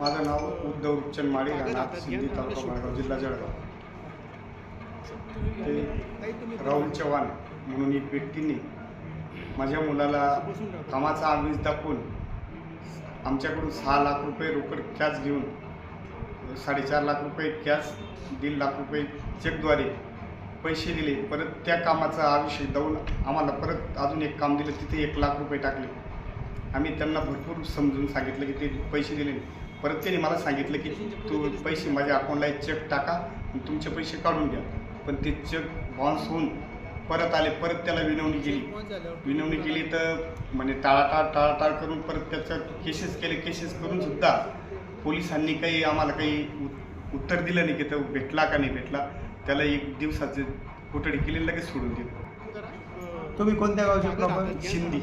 माझं नाव उद्धव रुपचंद माळी राहणार सिंधी तालुका माळगाव जिल्हा जळगाव. ते राहुल चव्हाण म्हणून एक व्यक्तीने माझ्या मुलाला कामाचा आमिष दाखवून आमच्याकडून सहा लाख रुपये रोकड कॅश घेऊन साडेचार लाख रुपये कॅश दीड लाख रुपये चेकद्वारे पैसे दिले. परत त्या कामाचा आयुष्य देऊन आम्हाला परत अजून एक काम दिलं. तिथे एक लाख रुपये टाकले. आम्ही त्यांना भरपूर समजून सांगितलं की ते पैसे दिले. परत त्यांनी मला सांगितलं की तू पैसे माझ्या अकाउंटला एक चेक टाका तुमचे पैसे काढून घ्या पण ते चेक बाउन्स होऊन परत आले परत त्याला विनवणी केली. विनवणी केली तर म्हणजे टाळाटाळ टाळाटाळ करून परत त्याचं केसेस केले केसेस करून सुद्धा पोलिसांनी काही आम्हाला काही उत्तर दिलं नाही की तो भेटला का नाही भेटला. त्याला एक दिवसाचे कोठडी केली लगेच सोडून दिलं. तुम्ही कोणत्या गावचे प्रॉपर शिंदी.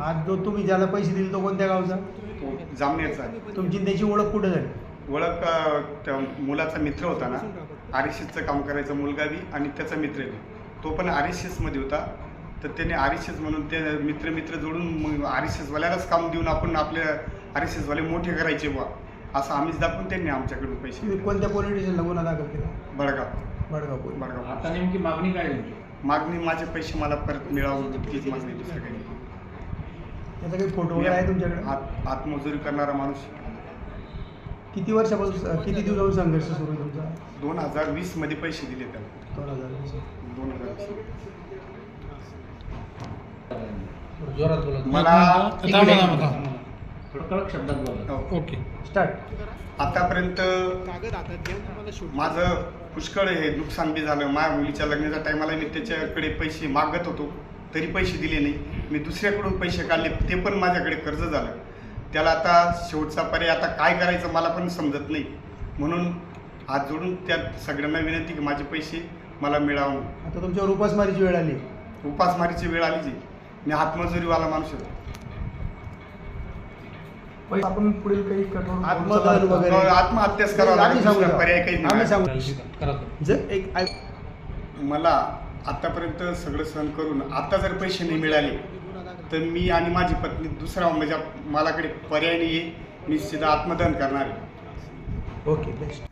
आज जो तुम्ही ज्याला पैसे दिले तो कोणत्या गावचा? जामनेरचा तुमची त्याची ओळख कुठे झाली? ओळख त्या मुलाचा मित्र होता ना आर एस एसचं काम करायचा मुलगा बी आणि त्याचा मित्र बी. तो पण आर एस एसमध्ये होता. तर त्याने आर एस एस म्हणून ते मित्र मित्र जोडून मग आर एस एसवाल्यालाच काम देऊन आपण आपल्या आर एस एसवाले मोठे करायचे बुवा. असं आम्हीच दाखवून त्यांनी आमच्याकडून पैसे कोणत्या पोलीस स्टेशनला गुन्हा दाखल केला? बडगाव. बडगाव बडगाव. आता नेमकी मागणी काय मागणी माझे पैसे मला परत मिळावं तीच मागणी दुसरं काही नाही. त्याचा काही फोटो वगैरे आहे तुमच्याकडे? आत आत्मजुरी करणारा माणूस. किती वर्षापासून किती दिवसापासून संघर्ष सुरू आहे तुमचा? दोन हजार वीसमध्ये पैसे दिले त्याला. दोन हजार वीस. दोन हजार वीस. जोरात बोला. मला थांबा, थांबा, थांबा. थोडं कडक शब्दात बोला. हो. ओके. स्टार्ट आतापर्यंत माझं पुष्कळ हे नुकसान बी झालं. माझ्या मुलीच्या लग्नाच्या टायमाला मी त्याच्याकडे पैसे मागत होतो. तरी पैसे दिले नाही. मी दुसऱ्याकडून पैसे काढले ते पण माझ्याकडे कर्ज झालं. त्याला आता शेवटचा पर्याय आता काय करायचं मला पण समजत नाही. म्हणून हात जोडून त्या सगळ्यांना विनंती की माझे पैसे मला मिळावं. आता तुमच्यावर उपासमारीची वेळ आली. उपासमारीची वेळ आली जी. मी हातमजुरीवाला माणूस होतो आपण पुढील काही कठोर आत्मदहन वगैरे आत्महत्याच करावं लागेल दुसरा? पर्याय काही आम्ही नाही सांगू करा तुम्ही. जर एक ऐक- मला आतापर्यंत सगळं सहन करून आता जर पैसे नाही मिळाले तर मी आणि माझी पत्नी दुसरा म्हणजे मालाकडे पर्याय नाही आहे मी सीधा आत्मदहन करणार आहे. Okay best